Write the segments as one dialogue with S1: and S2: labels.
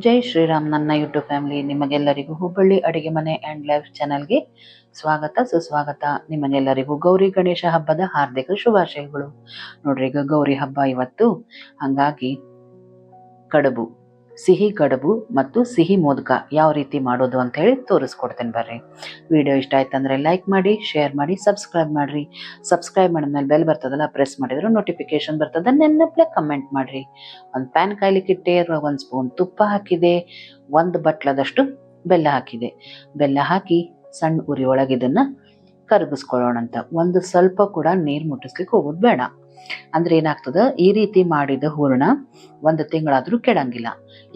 S1: ಜೈ ಶ್ರೀರಾಮ್ ನನ್ನ YouTube family, ನಿಮಗೆಲ್ಲರಿಗೂ ಹುಬ್ಬಳ್ಳಿ ಅಡಿಗೆ ಮನೆ ಆ್ಯಂಡ್ ಲೈಫ್ ಚಾನಲ್ಗೆ ಸ್ವಾಗತ, ಸುಸ್ವಾಗತ. ನಿಮಗೆಲ್ಲರಿಗೂ ಗೌರಿ ಗಣೇಶ ಹಬ್ಬದ ಹಾರ್ದಿಕ ಶುಭಾಶಯಗಳು. ನೋಡ್ರಿ ಈಗ ಗೌರಿ ಹಬ್ಬ ಇವತ್ತು. ಹಂಗಾಗಿ ಕಡುಬು. ಸಿಹಿ ಕಡುಬು ಮತ್ತು ಸಿಹಿ ಮೋದಕ ಯಾವ ರೀತಿ ಮಾಡೋದು ಅಂತ ಹೇಳಿ ತೋರಿಸ್ಕೊಡ್ತೇನೆ ಬರ್ರಿ. ವಿಡಿಯೋ ಇಷ್ಟ ಆಯ್ತಂದ್ರೆ ಲೈಕ್ ಮಾಡಿ ಶೇರ್ ಮಾಡಿ ಸಬ್ಸ್ಕ್ರೈಬ್ ಮಾಡ್ರಿ. ಸಬ್ಸ್ಕ್ರೈಬ್ ಮಾಡಿದ್ಮೇಲೆ ಬೆಲ್ ಬರ್ತದಲ್ಲ ಪ್ರೆಸ್ ಮಾಡಿದ್ರು ನೋಟಿಫಿಕೇಶನ್ ಬರ್ತದೆ ನೆನ್ನಪ್ಲೆ ಕಮೆಂಟ್ ಮಾಡ್ರಿ. ಒಂದು ಪ್ಯಾನ್ ಕಾಯ್ಲಿಕ್ಕಿಟ್ಟೆ ಒಂದು ಸ್ಪೂನ್ ತುಪ್ಪ ಹಾಕಿದೆ, ಒಂದು ಬಟ್ಲದಷ್ಟು ಬೆಲ್ಲ ಹಾಕಿದೆ. ಬೆಲ್ಲ ಹಾಕಿ ಸಣ್ಣ ಉರಿ ಒಳಗೆ ಇದನ್ನು ಕರಗಿಸ್ಕೊಳ್ಳೋಣ ಅಂತ ಒಂದು ಸ್ವಲ್ಪ ಕೂಡ ನೀರು ಮುಟ್ಟಿಸ್ಲಿಕ್ಕೆ ಹೋಗೋದು ಬೇಡ. ಅಂದ್ರೆ ಏನಾಗ್ತದ? ಈ ರೀತಿ ಮಾಡಿದ ಹೂರಣ ಒಂದು ತಿಂಗಳಾದ್ರೂ ಕೆಡಂಗಿಲ್ಲ.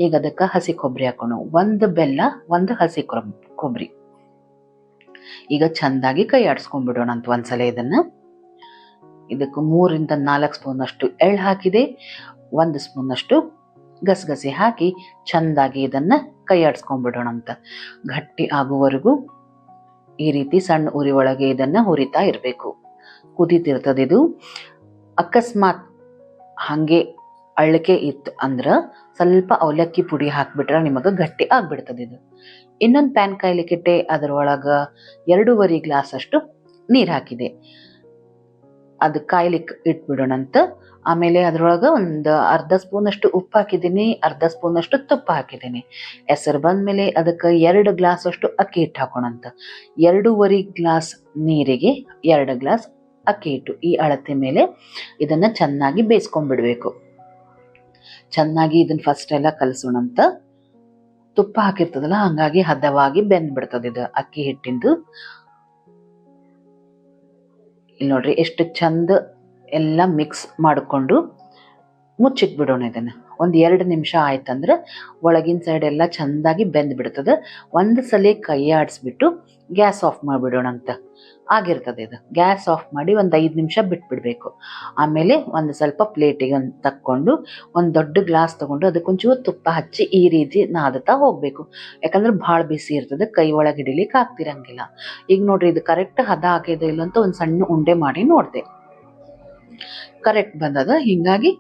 S1: ಈಗ ಅದಕ್ಕೆ ಹಸಿ ಕೊಬ್ಬರಿ ಹಾಕೋಣ. ಒಂದು ಬೆಲ್ಲ, ಒಂದು ಹಸಿ ಕೊಬ್- ಕೊಬ್ಬರಿ ಈಗ ಚಂದಾಗಿ ಕೈ ಆಡಿಸ್ಕೊಂಡ್ಬಿಡೋಣ ಅಂತ ಒಂದ್ಸಲ ಇದನ್ನ. ಇದಕ್ಕೆ ಮೂರಿಂದ ನಾಲ್ಕು ಸ್ಪೂನ್ ಅಷ್ಟು ಎಳ್ಳು ಹಾಕಿದೆ. ಒಂದು ಸ್ಪೂನ್ ಅಷ್ಟು ಗಸಗಸೆ ಹಾಕಿ ಚಂದಾಗಿ ಇದನ್ನ ಕೈ ಆಡಿಸ್ಕೊಂಡ್ಬಿಡೋಣ ಅಂತ. ಗಟ್ಟಿ ಆಗುವವರೆಗೂ ಈ ರೀತಿ ಸಣ್ಣ ಉರಿ ಒಳಗೆ ಇದನ್ನ ಹುರಿತಾ ಇರಬೇಕು. ಕುದೀತಿರ್ತದೆ ಇದು. ಅಕಸ್ಮಾತ್ ಹಾಗೆ ಅಳ್ಳಿಕೆ ಇತ್ತು ಅಂದ್ರೆ ಸ್ವಲ್ಪ ಅವಲಕ್ಕಿ ಪುಡಿ ಹಾಕಿಬಿಟ್ರೆ ನಿಮಗೆ ಗಟ್ಟಿ ಆಗ್ಬಿಡ್ತದೆ ಇದು. ಇನ್ನೊಂದು ಪ್ಯಾನ್ ಕಾಯ್ಲಿಕ್ಕಿಟ್ಟೆ ಅದರೊಳಗ ಎರಡೂವರೆ ಗ್ಲಾಸ್ ಅಷ್ಟು ನೀರು ಹಾಕಿದೆ. ಅದು ಕಾಯ್ಲಿಕ್ಕೆ ಇಟ್ಬಿಡೋಣಂತ. ಆಮೇಲೆ ಅದರೊಳಗೆ ಒಂದು ಅರ್ಧ ಸ್ಪೂನ್ ಅಷ್ಟು ಉಪ್ಪು ಹಾಕಿದ್ದೀನಿ, ಅರ್ಧ ಸ್ಪೂನ್ ಅಷ್ಟು ತುಪ್ಪ ಹಾಕಿದ್ದೀನಿ. ಹೆಸರು ಬಂದಮೇಲೆ ಅದಕ್ಕೆ ಎರಡು ಗ್ಲಾಸ್ ಅಷ್ಟು ಅಕ್ಕಿ ಹಿಟ್ಟು ಹಾಕೋಣಂತ. ಎರಡೂವರೆ ಗ್ಲಾಸ್ ನೀರಿಗೆ, ಎರಡು ಗ್ಲಾಸ್ ಅಕ್ಕಿ ಹಿಟ್ಟು ಈ ಅಳತೆ ಮೇಲೆ ಇದನ್ನ ಚೆನ್ನಾಗಿ ಬೇಯಿಸ್ಕೊಂಡ್ಬಿಡ್ಬೇಕು. ಚೆನ್ನಾಗಿ ಇದನ್ನ ಫಸ್ಟ್ ಎಲ್ಲ ಕಲಸೋಣಂತ ತುಪ್ಪ ಹಾಕಿರ್ತದಲ್ಲ, ಹಂಗಾಗಿ ಹದವಾಗಿ ಬೆಂದ್ಬಿಡ್ತದೆ ಇದು ಅಕ್ಕಿ ಹಿಟ್ಟಿಂದು. ಇಲ್ಲಿ ನೋಡ್ರಿ ಎಷ್ಟು ಚಂದ ಎಲ್ಲ ಮಿಕ್ಸ್ ಮಾಡಿಕೊಂಡು ಮುಚ್ಚಿಟ್ಬಿಡೋಣ ಇದನ್ನ. ಒಂದು ಎರಡು ನಿಮಿಷ ಆಯ್ತಂದ್ರೆ ಒಳಗಿನ ಸೈಡ್ ಎಲ್ಲ ಚೆಂದಾಗಿ ಬೆಂದ್ ಬಿಡ್ತದೆ. ಒಂದು ಸಲ ಕೈ ಆಡಿಸ್ಬಿಟ್ಟು ಗ್ಯಾಸ್ ಆಫ್ ಮಾಡಿಬಿಡೋಣ ಅಂತ ಆಗಿರ್ತದೆ ಇದು. ಗ್ಯಾಸ್ ಆಫ್ ಮಾಡಿ ಒಂದು ಐದು ನಿಮಿಷ ಬಿಟ್ಬಿಡ್ಬೇಕು. ಆಮೇಲೆ ಒಂದು ಸ್ವಲ್ಪ ಪ್ಲೇಟಿಗೆ ಒಂದು ತಕ್ಕೊಂಡು ಒಂದು ದೊಡ್ಡ ಗ್ಲಾಸ್ ತಗೊಂಡು ಅದಕ್ಕೊಂಚೂರು ತುಪ್ಪ ಹಚ್ಚಿ ಈ ರೀತಿ ನಾದತಾ ಹೋಗ್ಬೇಕು. ಯಾಕಂದ್ರೆ ಭಾಳ ಬಿಸಿ ಇರ್ತದೆ, ಕೈ ಒಳಗೆ ಹಿಡಿಲಿಕ್ಕೆ ಆಗ್ತಿರಂಗಿಲ್ಲ. ಈಗ ನೋಡ್ರಿ, ಇದು ಕರೆಕ್ಟ್ ಹದ ಹಾಕಿದೆ ಇಲ್ಲ ಅಂತ ಒಂದು ಸಣ್ಣ ಉಂಡೆ ಮಾಡಿ ನೋಡಿದೆ. ಕರೆಕ್ಟ್ ಬಂದದ. ಹಿಂಗಾಗಿ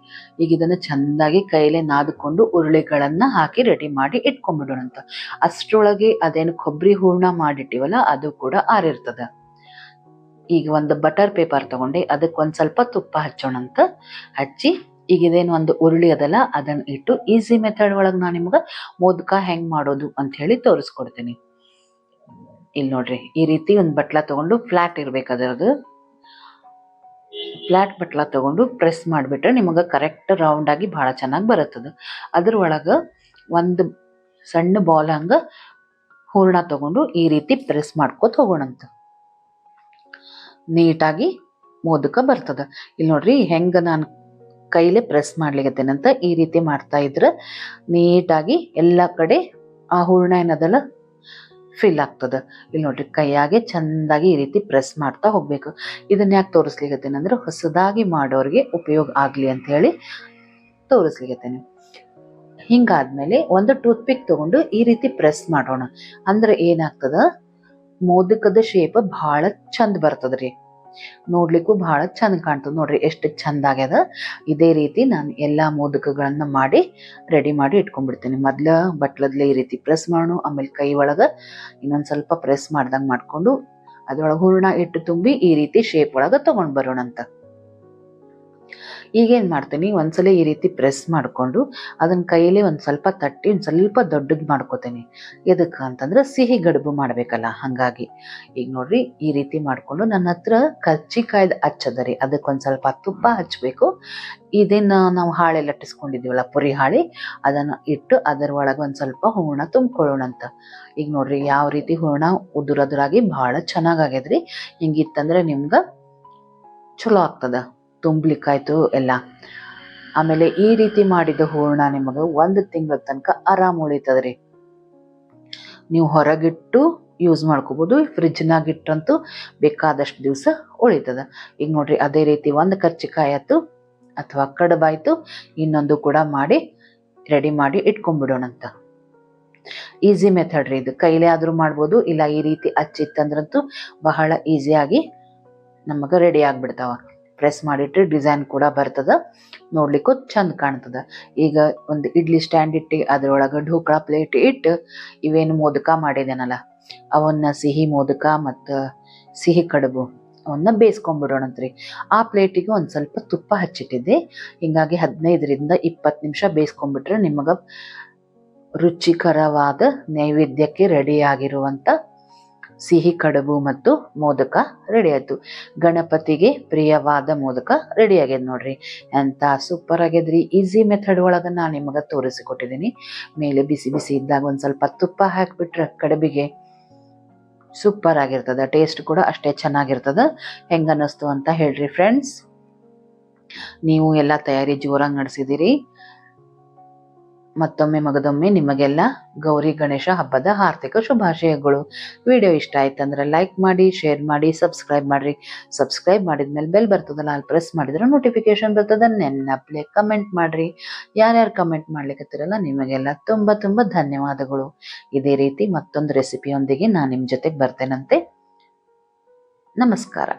S1: ಈಗ ಇದನ್ನ ಚೆಂದಾಗಿ ಕೈಲೇ ನಾದಿಕೊಂಡು ಉರುಳಿಗಳನ್ನ ಹಾಕಿ ರೆಡಿ ಮಾಡಿ ಇಟ್ಕೊಂಡ್ಬಿಡೋಣಂತ. ಅಷ್ಟರೊಳಗೆ ಅದೇನು ಕೊಬ್ಬರಿ ಹೂರ್ಣ ಮಾಡಿಟ್ಟಿವಲ್ಲ, ಅದು ಕೂಡ ಆರಿರ್ತದ. ಈಗ ಒಂದು ಬಟರ್ ಪೇಪರ್ ತಗೊಂಡು, ಅದಕ್ಕೆ ಒಂದು ಸ್ವಲ್ಪ ತುಪ್ಪ ಹಚ್ಚೋಣಂತ. ಹಚ್ಚಿ ಈಗ ಇದೇನು ಒಂದು ಉರುಳಿ ಅದಲ್ಲ, ಅದನ್ನ ಇಟ್ಟು ಈಸಿ ಮೆಥಡ್ ಒಳಗೆ ನಾನು ನಿಮ್ಗೆ ಮೋದಕ ಹೆಂಗ್ ಮಾಡೋದು ಅಂತ ಹೇಳಿ ತೋರಿಸ್ಕೊಡ್ತೀನಿ. ಇಲ್ಲಿ ನೋಡ್ರಿ, ಈ ರೀತಿ ಒಂದು ಬಟ್ಲ ತಗೊಂಡು ಫ್ಲಾಟ್ ಇರ್ಬೇಕು ಅದರದ್ದು. ಫ್ಲಾಟ್ ಬಟ್ಲ ತಗೊಂಡು ಪ್ರೆಸ್ ಮಾಡಿಬಿಟ್ರೆ ನಿಮಗೆ ಕರೆಕ್ಟ್ ರೌಂಡಾಗಿ ಭಾಳ ಚೆನ್ನಾಗಿ ಬರುತ್ತದೆ. ಅದ್ರ ಒಳಗೆ ಒಂದು ಸಣ್ಣ ಬಾಲ್ ಹಂಗೆ ಹೂರ್ಣ ತಗೊಂಡು ಈ ರೀತಿ ಪ್ರೆಸ್ ಮಾಡ್ಕೋತ ಹೋಗೋಣಂತ. ನೀಟಾಗಿ ಮೋದಕ ಬರ್ತದೆ. ಇಲ್ಲಿ ನೋಡ್ರಿ ಹೆಂಗ ನಾನು ಕೈಲೇ ಪ್ರೆಸ್ ಮಾಡ್ಲಿಕತ್ತೇನಂತ ಈ ರೀತಿ ಮಾಡ್ತಾ ಇದ್ರೆ ನೀಟಾಗಿ ಎಲ್ಲ ಕಡೆ ಆ ಹೂರ್ಣ ಏನದಲ್ಲ ಫಿಲ್ ಆಗ್ತದ. ಇಲ್ಲಿ ನೋಡ್ರಿ, ಕೈಯಾಗೆ ಚಂದಾಗಿ ಈ ರೀತಿ ಪ್ರೆಸ್ ಮಾಡ್ತಾ ಹೋಗ್ಬೇಕು. ಇದನ್ನ ಯಾಕೆ ತೋರಿಸ್ಲಿಕತ್ತೇನೆ ಅಂದ್ರೆ ಹೊಸದಾಗಿ ಮಾಡೋರಿಗೆ ಉಪಯೋಗ ಆಗ್ಲಿ ಅಂತ ಹೇಳಿ ತೋರಿಸ್ಲಿಕತ್ತೇನೆ. ಹಿಂಗಾದ್ಮೇಲೆ ಒಂದು ಟೂತ್ ಪಿಕ್ ತಗೊಂಡು ಈ ರೀತಿ ಪ್ರೆಸ್ ಮಾಡೋಣ. ಅಂದ್ರೆ ಏನಾಗ್ತದ? ಮೋದಕದ ಶೇಪ್ ಬಹಳ ಚಂದ ಬರ್ತದ್ರಿ. ನೋಡ್ಲಿಕ್ಕೂ ಬಹಳ ಚಂದ ಕಾಣ್ತದ ನೋಡ್ರಿ, ಎಷ್ಟು ಚಂದ ಆಗ್ಯದ. ಇದೇ ರೀತಿ ನಾನು ಎಲ್ಲಾ ಮೋದಕಗಳನ್ನ ಮಾಡಿ ರೆಡಿ ಮಾಡಿ ಇಟ್ಕೊಂಡ್ಬಿಡ್ತೀನಿ. ಮೊದ್ಲ ಬಟ್ಲದ್ಲೆ ಈ ರೀತಿ ಪ್ರೆಸ್ ಮಾಡೋಣ, ಆಮೇಲೆ ಕೈ ಒಳಗ ಇನ್ನೊಂದ್ ಸ್ವಲ್ಪ ಪ್ರೆಸ್ ಮಾಡ್ದಂಗ್ ಮಾಡ್ಕೊಂಡು ಅದ್ರೊಳಗೆ ಹೂರ್ಣ ಇಟ್ಟು ತುಂಬಿ ಈ ರೀತಿ ಶೇಪ್ ಒಳಗ ತಗೊಂಡ್ ಬರೋಣ ಅಂತ ಈಗೇನ್ ಮಾಡ್ತೀನಿ? ಒಂದ್ಸಲ ಈ ರೀತಿ ಪ್ರೆಸ್ ಮಾಡಿಕೊಂಡು ಅದನ್ನ ಕೈಯಲ್ಲಿ ಒಂದು ಸ್ವಲ್ಪ ತಟ್ಟಿ, ಒಂದು ಸ್ವಲ್ಪ ದೊಡ್ಡದು ಮಾಡ್ಕೋತೀನಿ. ಎದಕ್ಕೆ ಅಂತಂದ್ರೆ ಸಿಹಿ ಗಡುಬು ಮಾಡಬೇಕಲ್ಲ, ಹಾಗಾಗಿ. ಈಗ ನೋಡ್ರಿ, ಈ ರೀತಿ ಮಾಡಿಕೊಂಡು ನನ್ನ ಹತ್ರ ಕರ್ಚಿಕಾಯ್ದ ಹಚ್ಚದ ರೀ. ಅದಕ್ಕೆ ಒಂದು ಸ್ವಲ್ಪ ತುಪ್ಪ ಹಚ್ಚಬೇಕು ಇದನ್ನು ನಾವು ಹಾಳೆ ಲಟ್ಟಿಸ್ಕೊಂಡಿದ್ದೀವಲ್ಲ ಪುರಿ ಹಾಳೆ, ಅದನ್ನು ಇಟ್ಟು ಅದರ ಒಳಗೆ ಒಂದು ಸ್ವಲ್ಪ ಹೂರ್ಣ ತುಂಬ್ಕೊಳ್ಳೋಣ ಅಂತ ಈಗ ನೋಡ್ರಿ, ಯಾವ ರೀತಿ ಹೂರ್ಣ ಉದುರದುರಾಗಿ ಭಾಳ ಚೆನ್ನಾಗಾಗ್ಯದ್ರಿ ಹಿಂಗಿತ್ತಂದ್ರೆ ನಿಮ್ಗೆ ಚಲೋ ಆಗ್ತದ. ತುಂಬ್ಲಿಕ್ಕಾಯ್ತು ಎಲ್ಲ. ಆಮೇಲೆ ಈ ರೀತಿ ಮಾಡಿದ ಹೂರ್ಣ ನಿಮಗೆ ಒಂದು ತಿಂಗಳ ತನಕ ಆರಾಮ್ ಉಳಿತದ್ರಿ. ನೀವು ಹೊರಗಿಟ್ಟು ಯೂಸ್ ಮಾಡ್ಕೋಬೋದು ಫ್ರಿಜ್ನಾಗ ಇಟ್ಟಂತೂ ಬೇಕಾದಷ್ಟು ದಿವಸ ಉಳಿತದ. ಈಗ ನೋಡ್ರಿ, ಅದೇ ರೀತಿ ಒಂದು ಕರ್ಚಿಕಾಯಿ ಆಯ್ತು ಅಥವಾ ಕಡುಬಾಯ್ತು, ಇನ್ನೊಂದು ಕೂಡ ಮಾಡಿ ರೆಡಿ ಮಾಡಿ ಇಟ್ಕೊಂಡ್ಬಿಡೋಣಂತ. ಈಸಿ ಮೆಥಡ್ ರೀ ಇದು. ಕೈಲೇ ಆದರೂ ಮಾಡ್ಬೋದು, ಇಲ್ಲ ಈ ರೀತಿ ಹಚ್ಚಿತ್ತಂದ್ರಂತೂ ಬಹಳ ಈಸಿಯಾಗಿ ನಮಗೆ ರೆಡಿ ಆಗ್ಬಿಡ್ತಾವ. ಪ್ರೆಸ್ ಮಾಡಿಟ್ರೆ ಡಿಸೈನ್ ಕೂಡ ಬರ್ತದ. ನೋಡ್ಲಿಕ್ಕೂ ಚಂದ ಕಾಣ್ತದ. ಈಗ ಒಂದು ಇಡ್ಲಿ ಸ್ಟ್ಯಾಂಡ್ ಇಟ್ಟು, ಅದ್ರೊಳಗೆ ಢೋಕಳ ಪ್ಲೇಟ್ ಇಟ್ಟು ಇವೇನು ಮೋದಕ ಮಾಡಿದೇನಲ್ಲ, ಅವನ್ನ ಸಿಹಿ ಮೋದಕ ಮತ್ತು ಸಿಹಿ ಕಡುಬು ಅವನ್ನ ಬೇಯಿಸ್ಕೊಂಡ್ಬಿಡೋಣಂತ್ರಿ ಆ ಪ್ಲೇಟಿಗೆ ಒಂದು ಸ್ವಲ್ಪ ತುಪ್ಪ ಹಚ್ಚಿಟ್ಟಿದ್ದೆ. ಹಿಂಗಾಗಿ ಹದಿನೈದರಿಂದ ಇಪ್ಪತ್ತು ನಿಮಿಷ ಬೇಯಿಸ್ಕೊಂಡ್ಬಿಟ್ರೆ ನಿಮಗೆ ರುಚಿಕರವಾದ ನೈವೇದ್ಯಕ್ಕೆ ರೆಡಿಯಾಗಿರುವಂಥ ಸಿಹಿ ಕಡುಬು ಮತ್ತು ಮೋದಕ ರೆಡಿ ಆಯಿತು. ಗಣಪತಿಗೆ ಪ್ರಿಯವಾದ ಮೋದಕ ರೆಡಿ ಆಗ್ಯದ ನೋಡ್ರಿ. ಎಂತ ಸೂಪರ್ ಆಗ್ಯದ್ರಿ ಈಸಿ ಮೆಥಡ್ ಒಳಗೆ ನಾನು ನಿಮಗೆ ತೋರಿಸಿಕೊಟ್ಟಿದ್ದೀನಿ ಮೇಲೆ ಬಿಸಿ ಬಿಸಿ ಇದ್ದಾಗ ಒಂದು ಸ್ವಲ್ಪ ತುಪ್ಪ ಹಾಕಿಬಿಟ್ರೆ ಕಡುಬಿಗೆ ಸೂಪರ್ ಆಗಿರ್ತದೆ. ಟೇಸ್ಟ್ ಕೂಡ ಅಷ್ಟೇ ಚೆನ್ನಾಗಿರ್ತದೆ. ಹೆಂಗೆ ಅನ್ನಿಸ್ತು ಅಂತ ಹೇಳ್ರಿ ಫ್ರೆಂಡ್ಸ್ ನೀವು ಎಲ್ಲ ತಯಾರಿ ಜೋರಾಗಿ ನಡೆಸಿದಿರಿ. ಮತ್ತೊಮ್ಮೆ ಮಗದೊಮ್ಮೆ ನಿಮಗೆಲ್ಲ ಗೌರಿ ಗಣೇಶ ಹಬ್ಬದ ಹಾರ್ದಿಕ ಶುಭಾಶಯಗಳು. ವಿಡಿಯೋ ಇಷ್ಟ ಆಯ್ತಂದ್ರೆ ಲೈಕ್ ಮಾಡಿ ಶೇರ್ ಮಾಡಿ ಸಬ್ಸ್ಕ್ರೈಬ್ ಮಾಡಿರಿ. ಸಬ್ಸ್ಕ್ರೈಬ್ ಮಾಡಿದ್ಮೇಲೆ ಬೆಲ್ ಬರ್ತದಲ್ಲ, ಅಲ್ಲಿ ಪ್ರೆಸ್ ಮಾಡಿದ್ರೆ ನೋಟಿಫಿಕೇಶನ್ ಬರ್ತದ. ನೆನ್ನಪ್ಲೆ ಕಮೆಂಟ್ ಮಾಡ್ರಿ. ಯಾರ್ಯಾರು ಕಮೆಂಟ್ ಮಾಡ್ಲಿಕ್ಕತ್ತಿರಲ್ಲ ನಿಮಗೆಲ್ಲ ತುಂಬ ತುಂಬ ಧನ್ಯವಾದಗಳು. ಇದೇ ರೀತಿ ಮತ್ತೊಂದು ರೆಸಿಪಿಯೊಂದಿಗೆ ನಾನು ನಿಮ್ಮ ಜೊತೆಗೆ ಬರ್ತೇನಂತೆ. ನಮಸ್ಕಾರ.